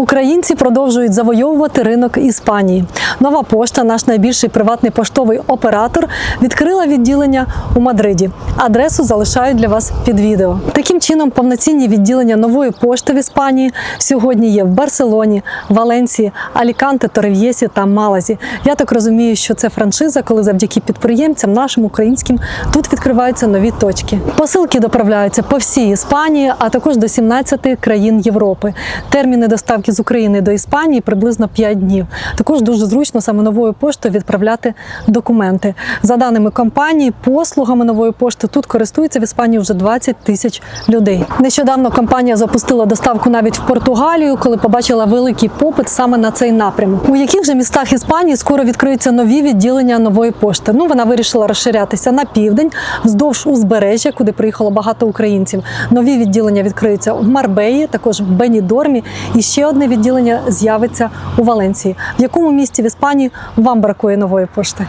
Українці продовжують завойовувати ринок Іспанії. Нова пошта, наш найбільший приватний поштовий оператор, відкрила відділення у Мадриді. Адресу залишаю для вас під відео. Таким чином, повноцінні відділення нової пошти в Іспанії сьогодні є в Барселоні, Валенсії, Аліканте, Торев'єсі та Малазі. Я так розумію, що це франшиза, коли завдяки підприємцям, нашим українським, тут відкриваються нові точки. Посилки доправляються по всій Іспанії, а також до 17 країн Європи. Терміни доставки з України до Іспанії приблизно 5 днів. Також дуже зручно саме новою поштою відправляти документи. За даними компанії, послугами нової пошти тут користуються в Іспанії вже 20 тисяч людей. Нещодавно компанія запустила доставку навіть в Португалію, коли побачила великий попит саме на цей напрямок. У яких же містах Іспанії скоро відкриються нові відділення нової пошти? Ну вона вирішила розширятися на південь, вздовж узбережжя, куди приїхало багато українців. Нові відділення відкриються в Марбеї, також в Бенідормі, і ще одне відділення з'явиться у Валенції. В якому місті в Іспанії вам бракує нової пошти?